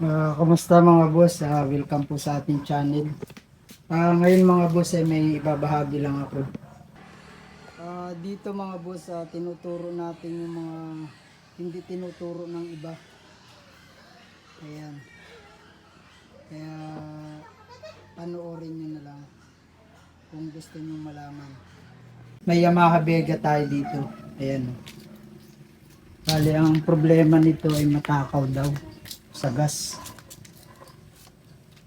Ah, kumusta mga boss? Ah, welcome po sa ating channel. Ah, ngayon mga boss ay may ibabahagi lang ako. Ah, dito mga boss, ah, tinuturo natin yung mga hindi tinuturo ng iba. Ayan. Kaya panoorin nyo na lang kung gusto nyo malaman. May Yamaha Vega tayo dito. Ayan. Bali, ang problema nito ay matakaw daw sa gas.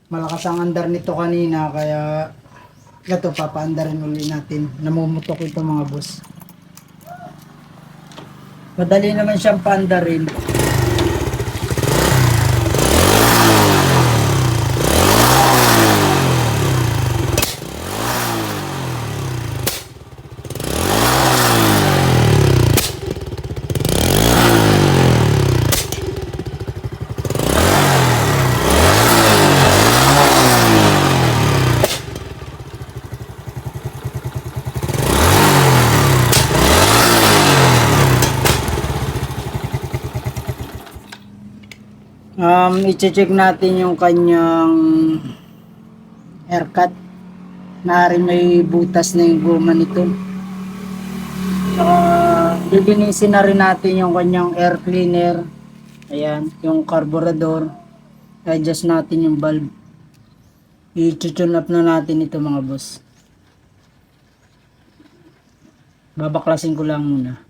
Malakas ang andar nito kanina kaya ito papaandarin uli natin. Namumutok ito mga boss. Madali naman siyang paandarin. Um, i-check natin yung kanyang aircut. Nari may butas na yung goma nito. Saka, lilinisin na rin natin yung kanyang air cleaner. Ayan, yung carburetor. Adjust natin yung valve. I-tune up na natin ito mga boss. Babaklasin ko lang muna.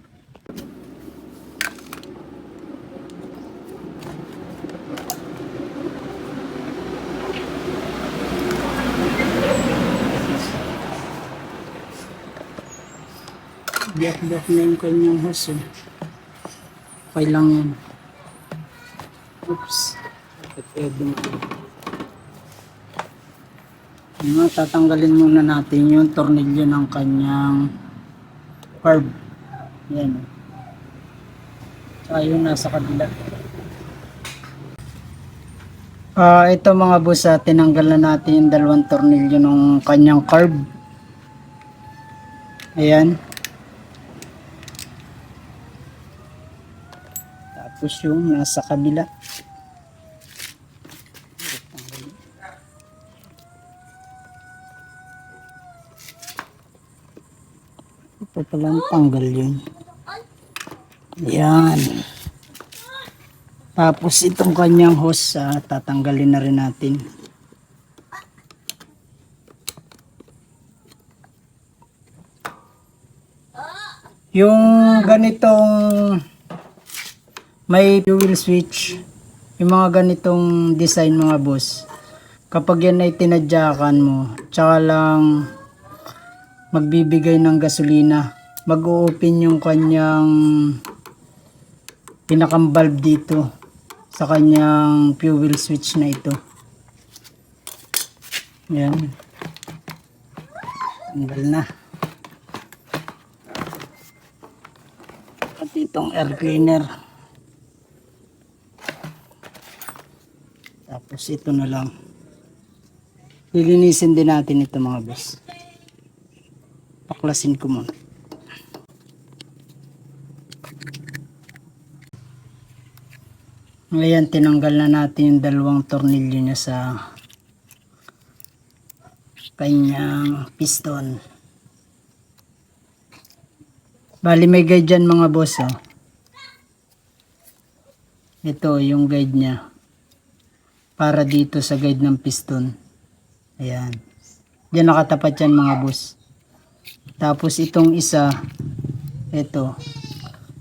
Biyak-biyak na yung kanyang hose. eh. Okay lang yan. Oops. Pwede mo. Yung nga, tatanggalin muna natin yung tornilyo ng kanyang curb. Yan. Tsaka yung nasa kabila. Ah, ito mga boss, ah, tinanggal na natin yung dalawang tornilyo ng kanyang curb. Ayan. Tapos yung nasa kabila. Ito palang tanggal yun. Yan. Tapos itong kanyang hose, ah, tatanggalin na rin natin. Yung ganitong may fuel switch, yung mga ganitong design mga boss, kapag yan ay tinadyakan mo, tsaka lang magbibigay ng gasolina, mag-open yung kanyang pinakang valve dito sa kanyang fuel switch na ito. Yan. Tanggal na. At itong air cleaner. Tapos ito na lang. Lilinisin din natin ito mga boss. Paklasin ko muna. Ngayon, tinanggal na natin yung dalawang tornilyo niya sa kanyang piston. Bali, may guide dyan mga boss. Oh. Ito, yung guide niya. Para dito sa guide ng piston. Ayan. Diyan nakatapat yan mga boss. Tapos itong isa, ito.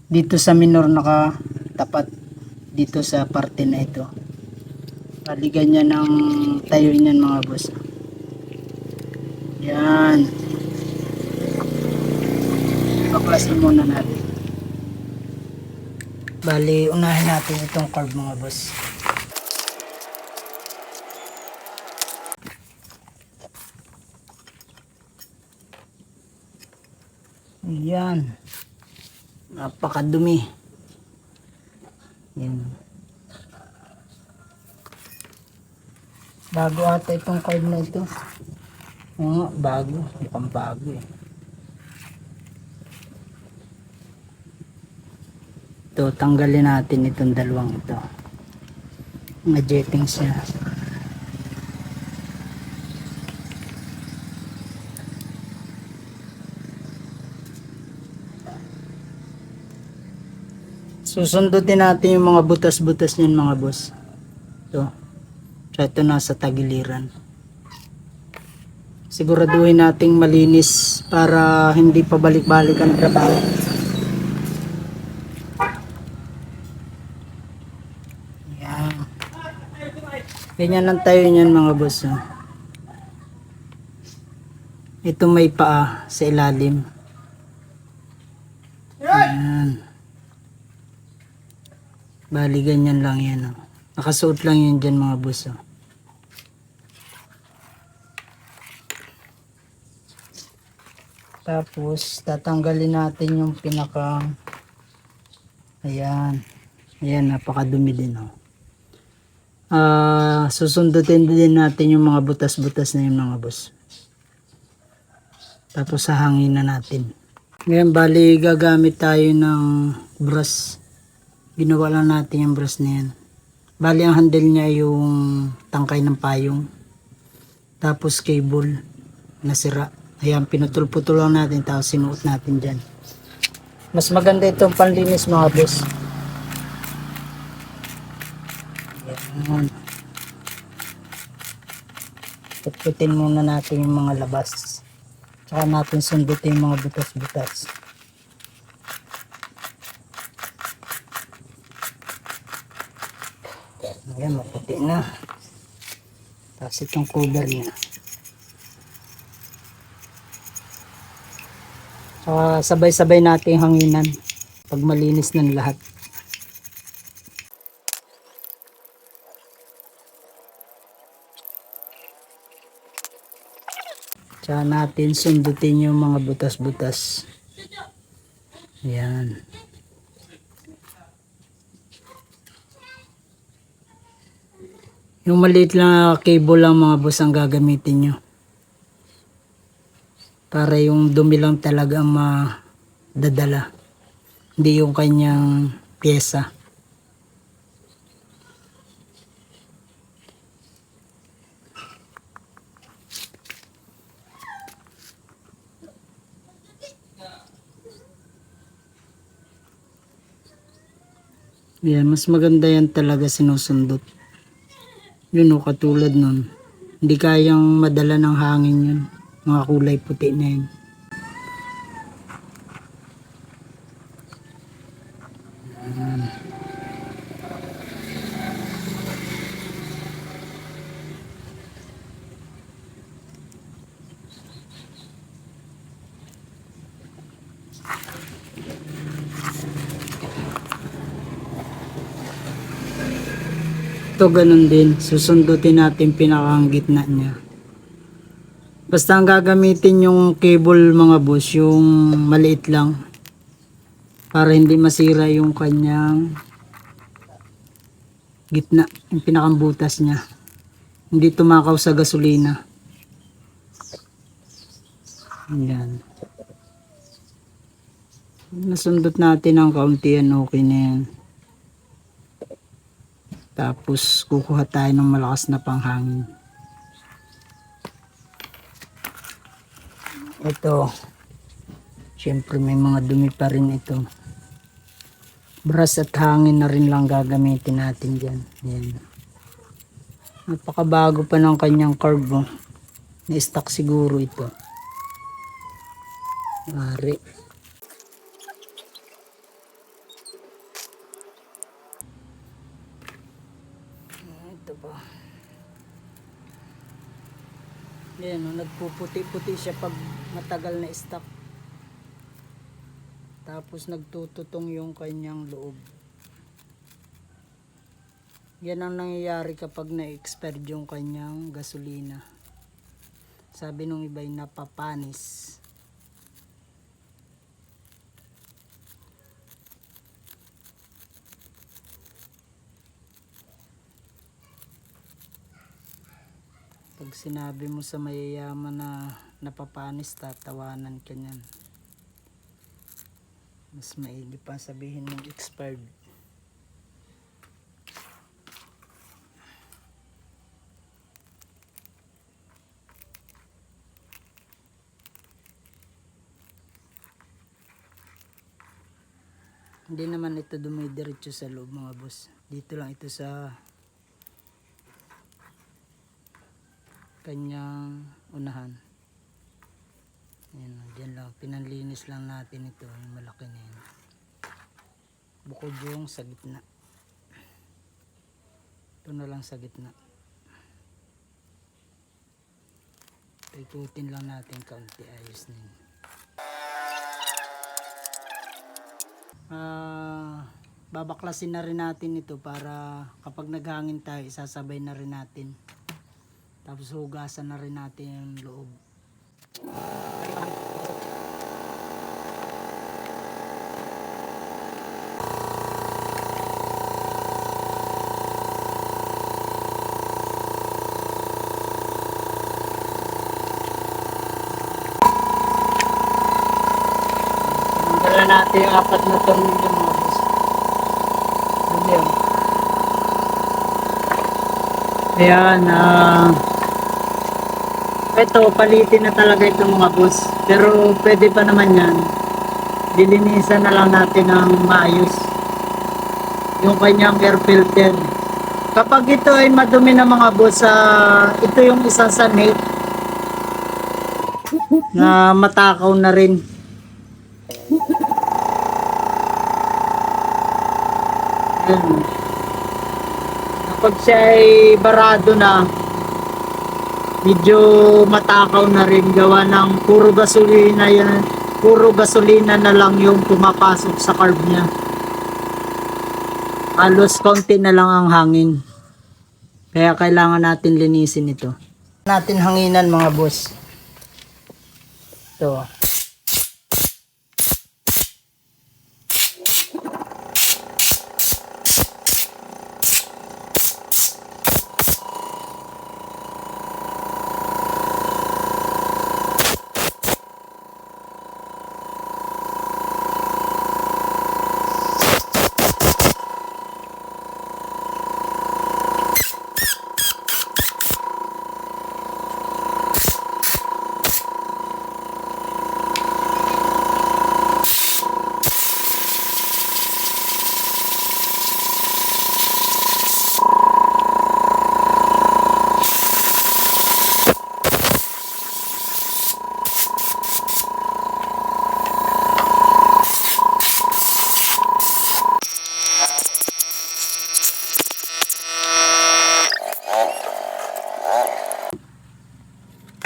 Dito sa minor nakatapat. Dito sa parte na ito. Paligan niya ng tayo niyan mga boss. Yan. Paklasin muna natin. Bali, unahin natin itong curve mga boss. Yan. Napakadumi. Yan. Bago ata itong card na ito. Oo bago. Mukhang bago eh. Ito, tanggalin natin itong dalawang ito. Mga jettings niya. Susundutin natin yung mga butas-butas niyan mga boss. Ito. So, ito nasa tagiliran. Siguraduhin nating malinis para hindi pa balik-balik ang trabaho. Yan. Ganyan lang tayo niyan mga boss. oh. Ito may paa sa ilalim. Yan. Bali ganyan lang yan. Oh. Nakasuot lang yun dyan mga boss. Oh. Tapos, tatanggalin natin yung pinaka... Ayan. Ayan, napakadumi din, oh. Ah, susundutin din natin yung mga butas-butas na yun, mga boss. Tapos, sahangin na natin. Ngayon, bali, gagamit tayo ng brush. Ginawa lang natin yung brush na yan. Bali, ang handle niya yung tangkay ng payong. Tapos, cable nasira. Ayan, pinutol-putol lang natin tapos sinuot natin dyan. Mas maganda itong panlinis mga boss. Ayan. Putputin muna natin yung mga labas. Tsaka natin sundutin yung mga butas-butas. Ayan, maputi na. Tapos itong cover niya. Saka sabay-sabay natin hanginan pag malinis ng lahat. Tsaka natin sundutin yung mga butas-butas. Yan. Yung maliit lang cable lang mga boss ang gagamitin nyo. Para yung dumi lang talaga madadala. Hindi yung kanyang pyesa. Yan, mas maganda yan talaga sinusundot. Yun o, katulad nun. Hindi kayang madala ng hangin yun. Mga kulay puti na yun. Ayan. Ito ganun din. Susundutin natin pinakang gitna niya. Basta ang gagamitin yung cable mga boss, yung maliit lang. Para hindi masira yung kanyang gitna, yung pinakang butas niya. Hindi tumakaw sa gasolina. Yan. Nasundot natin ang kaunti yan, okay na yan. Tapos kukuha tayo ng malakas na panghangin. Ito. Siyempre may mga dumi pa rin ito. Brush at hangin na rin lang gagamitin natin dyan. Yan. Napakabago pa ng kanyang curve. Oh. Na-stock siguro ito. Mari. Ito pa. Yan, oh, nagpuputi-puti siya pag matagal na stock. Tapos nagtututong yung kanyang loob. Yan ang nangyayari kapag na-expired yung kanyang gasolina. Sabi nung iba'y napapanis. Pag sinabi mo sa mayayaman na napapanis, tatawanan ka niyan. Mas maigi pa sabihin mong expired. Hindi naman ito dumidiretso sa loob mga boss. Dito lang ito sa kanyang unahan. Ayan, dyan lang. Pinanlinis lang natin ito. Yung malaki na yun. Bukod yung sa gitna. Ito na lang sa gitna. Ikutin lang natin kaunti. Ayos na yun. Ah, babaklasin na rin natin ito para kapag naghangin tayo, isasabay na rin natin. Tapos hugasan na rin natin yung loob. Natin yung apat na tornilyo mga boss. Ano yun? Ayan, ah... ito, palitin na talaga ito mga boss. Pero pwede pa naman yan. Dilinisan na lang natin ng maayos. Yung kanyang air filter. Kapag ito ay madumi na mga boss, ah, ito yung isa sa mate na matakaw na rin. Yun. Kapag siya ay barado na, medyo matakaw na rin gawa ng puro gasolina yan. Puro gasolina na lang yung pumapasok sa carb niya. Halos konti na lang ang hangin. Kaya kailangan natin linisin ito. Natin hanginan mga boss. Ito.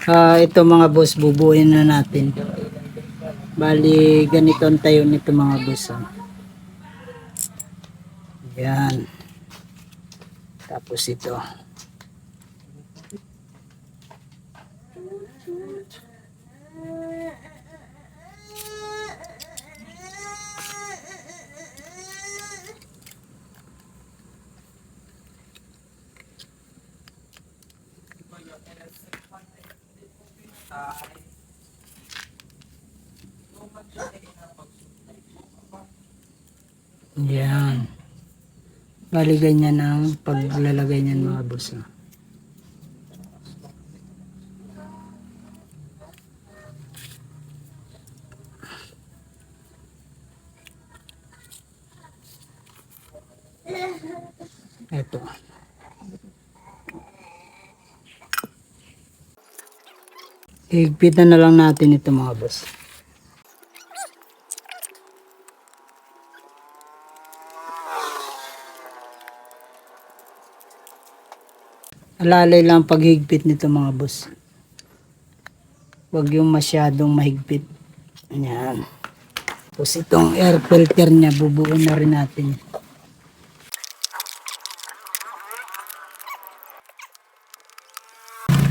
Ah, ito mga boss, bubuin na natin. Bali, ganito ang tayo nito mga boss. ah. Yan. Tapos ito. Yan. Bali ganyan ang paglalagay niyan mga boss. ah. Ito. Higpitan na lang natin ito mga boss. Alalay lang ang paghigpit nito mga boss. Huwag yung masyadong mahigpit. Ayan. Tapos itong air filter niya, bubuo na rin natin.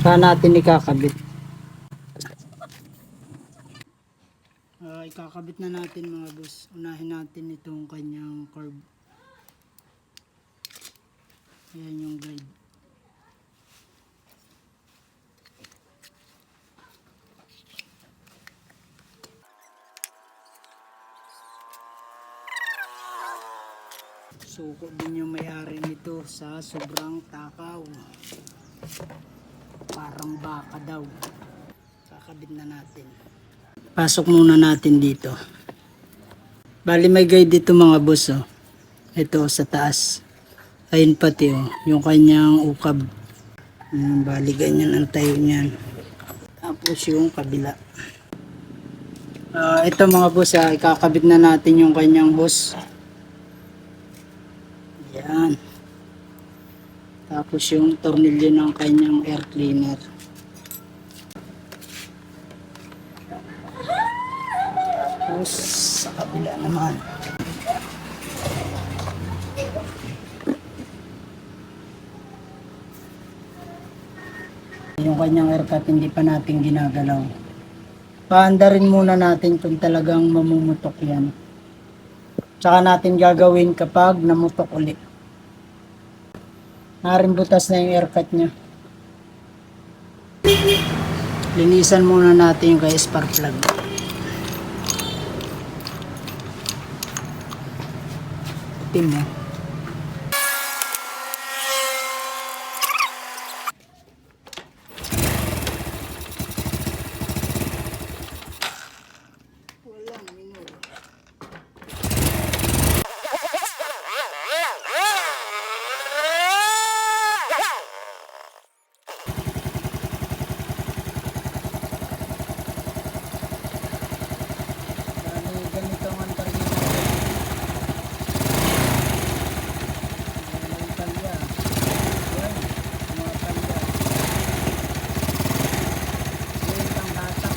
Saan natin ikakabit? Ikakabit na natin mga boss. Unahin natin itong kanyang curve. Ayan yung guide. Suko din yung may-ari nito sa sobrang takaw. Parang baka daw. Kakabit na natin. Pasok muna natin dito. Bali may guide dito mga boss oh. Ito sa taas. Ayun pati oh, yung kanyang ukab. Ayan, bali ganyan ang tayo niyan. Tapos yung kabila. Ah, ito mga boss, ah, ikakabit na natin yung kanyang hose. Ayan. Tapos yung tornilyo ng kanyang air cleaner. Tapos sa kabila naman. Yung kanyang aircut hindi pa natin ginagalaw. Paanda rin muna natin kung talagang mamumutok yan. Tsaka natin gagawin kapag namutok ulit. Narin butas na yung aircut niya. Linisan muna natin yung kay spark plug. Itim eh. Walang minor. Bali, ganito ang target natin. Ayan, palya. Ayan, mga palya. Ayan, ang hatak.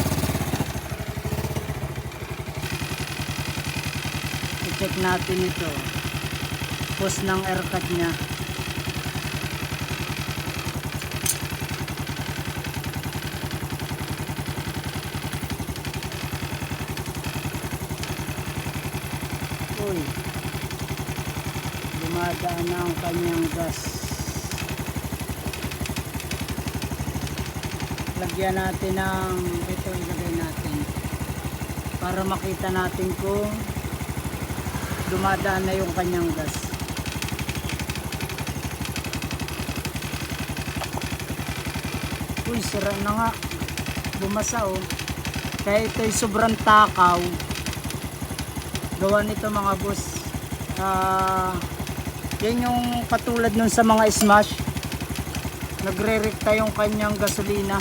I-check natin ito. Post ng aircut niya. Uy. Dumadaan na ang kanyang gas. Lagyan natin ng ito ilagay natin. Para makita natin kung dumadaan na yung kanyang gas. Uy, sira na nga. Bumasa oh. Kaya ito'y sobrang takaw gawa nito mga boss ah yan yung katulad nun sa mga smash nagre-rekta yung kanyang gasolina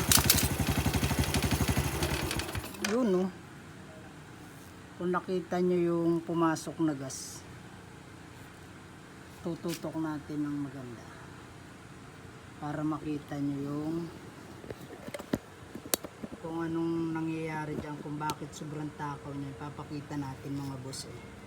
yun no kung nakita nyo yung pumasok na gas tututok natin ng maganda para makita nyo yung kung anong nangyayari dyan, kung bakit sobrang takaw niya, ipapakita natin mga boss eh.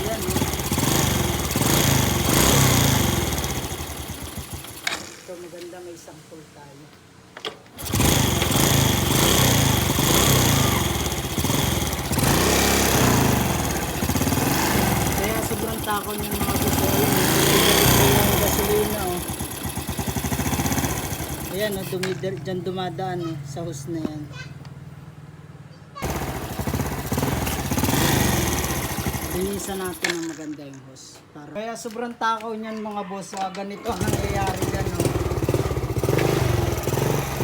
Ayan, eh. Ito maganda may sample tayo. Kaya sobrang takaw niya mga gusto. Ayun, yung gasolina oh. Ayan oh, dumidar, dyan dumadaan oh, sa hose na yan. Linisan natin ng maganda yung hose. Para... Kaya sobrang takaw niyan mga boss. Ah, ganito ang nangyayari dyan oh.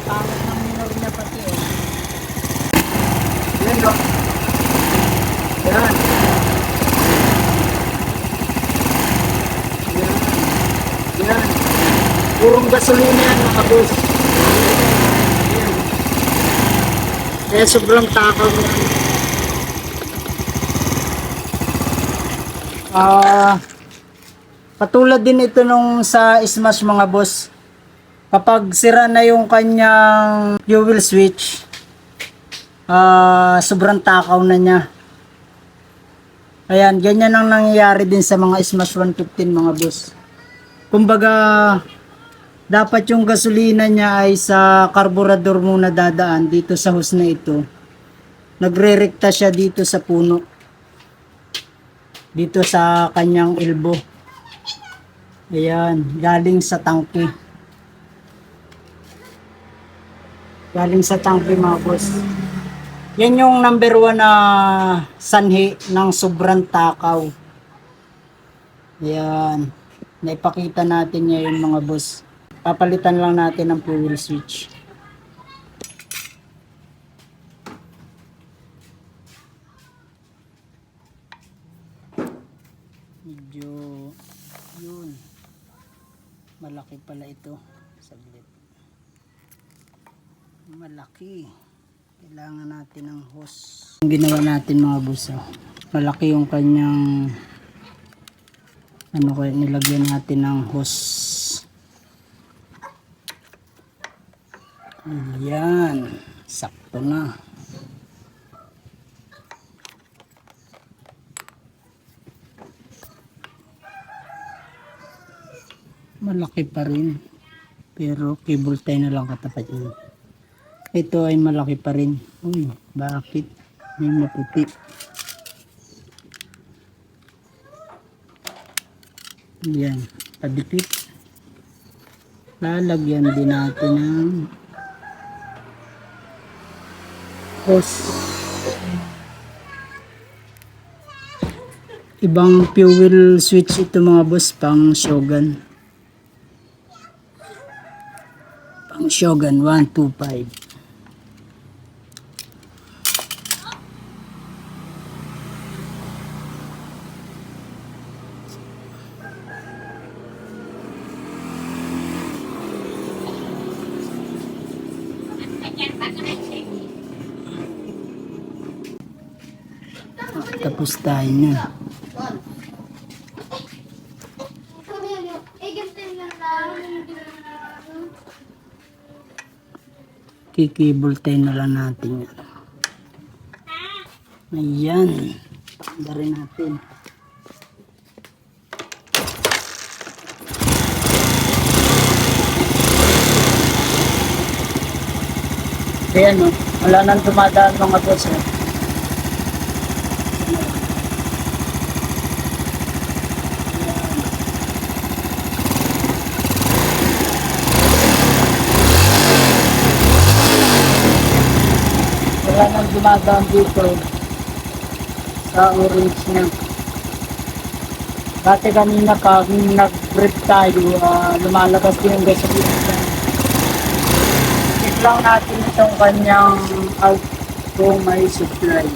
Pangit ng minor niya pati oh. Yan oh. Yan. Yan. Yan. Purong gasolina yan mga boss. Yan. Kaya sobrang takaw yan. Ah, katulad din ito nung sa Smash mga boss. Kapag sira na yung kanyang fuel switch, ah, sobrang takaw na niya. Ayan, ganyan ang nangyayari din sa mga Smash 115 mga boss. Kumbaga, dapat yung gasolina niya ay sa karburador muna dadaan dito sa hose na ito. Nagre-rekta siya dito sa puno. Dito sa kanyang elbow. Ayan, galing sa tangke. Galing sa tangke mga boss. Yan yung number one na sanhi ng sobrang takaw. Yan. Naipakita natin ngayon mga boss. Papalitan lang natin ang fuel switch. Medyo yun. Malaki pala ito. Saglit. Malaki. Kailangan natin ng hose. Ang ginawa natin mga boss. oh. Malaki yung kanyang ano kaya nilagyan natin ng hose. Yan. Sakto na. Malaki pa rin. Pero cable tie na lang katapat niya. Ito ay malaki pa rin. Uy, bakit? May maputi. Yan, padipit. Lalagyan din natin ng hose. Ibang fuel switch ito mga boss pang Shogun. Pang Shogun 125. Tapos tayo lang. Kikibol tayo na lang natin yan. Ayan. Tanda rin natin. Ayan o. Wala nang dumadaan mga boss. Eh. Wala nang dumadaan dito sa orange niya. Dati kanina pag nag-grip tayo, ah, lumalabas din yung gasolina. Check lang natin itong kanyang out kung may supply.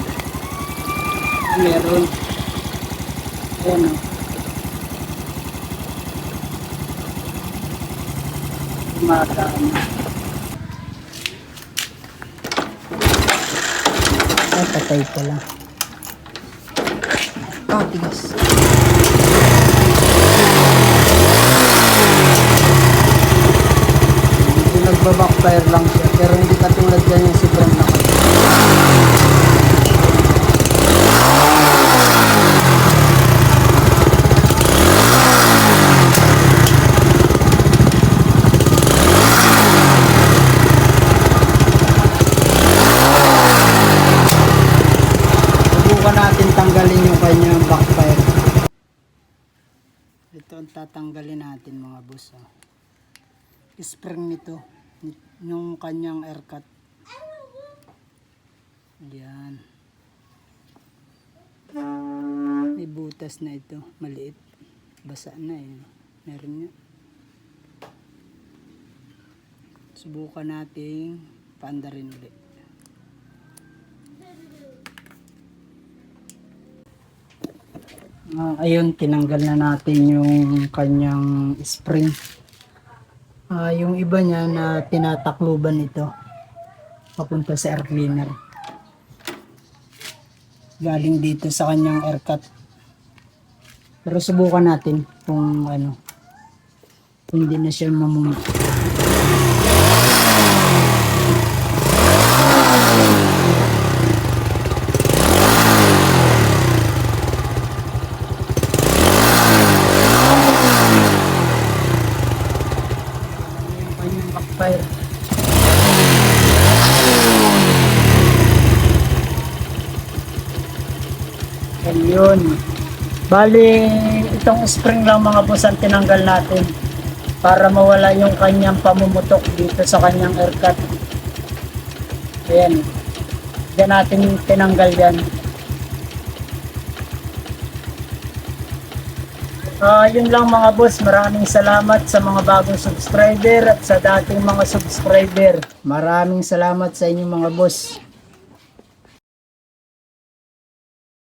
Meron. Ayan o. Dumadaan. Ay, patay pala. Ah, tigas. Hindi nagbabackfire lang siya, pero hindi katulad yan yung sobrang lakas. Subukan natin tanggalin yung kanyang backfire. Ito ang tatanggalin natin boss. Oh. Spring nito. Yung kanyang air cut. Yan. May butas na ito. Maliit. Basa na eh. Meron nga. Subukan nating paandarin ulit. Ah, ayun, tinanggal na natin yung kanyang spring. Ah, yung iba niya na tinatakluban ito papunta sa air cleaner. Galing dito sa kanyang air cut. Pero subukan natin kung ano. Hindi na siya mamum. Yung kanyang backfire. Ayun. Bali, itong spring lang mga boss ang tinanggal natin para mawala yung kanyang pamumutok dito sa kanyang air cut. Ayan. Diyan natin tinanggal yan. Ah, yun lang mga boss, maraming salamat sa mga bagong subscriber at sa dating mga subscriber. Maraming salamat sa inyo mga boss.